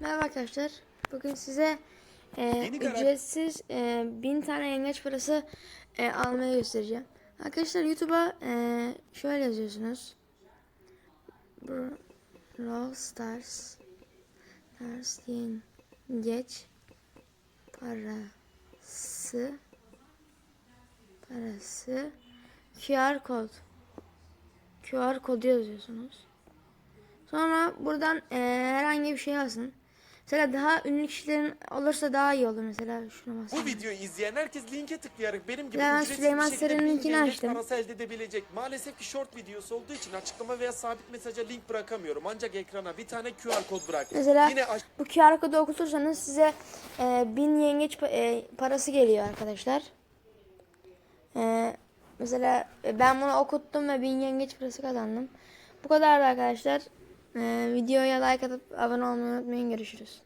Merhaba arkadaşlar. Bugün size e, Yeni ücretsiz e, bin tane yengeç parası e, almayı göstereceğim. Arkadaşlar YouTube'a e, şöyle yazıyorsunuz. Brawl Stars Stars yengeç parası parası QR kod QR kodu yazıyorsunuz. Sonra buradan e, herhangi bir şey yazın. Mesela daha ünlü kişilerin olursa daha iyi olur mesela şuna Bu videoyu izleyen herkes linke tıklayarak benim gibi ben ücretsiz Süleyman bir şekilde bin linkini açtım. parası elde edebilecek. Maalesef ki short videosu olduğu için açıklama veya sabit mesaja link bırakamıyorum. Ancak ekrana bir tane QR kod bırak. Mesela Yine aş- bu QR kodu okutursanız size e, bin yengeç pa- e, parası geliyor arkadaşlar. E, mesela e, ben bunu okuttum ve bin yengeç parası kazandım. Bu kadar arkadaşlar. E, videoya like atıp abone olmayı unutmayın. Görüşürüz.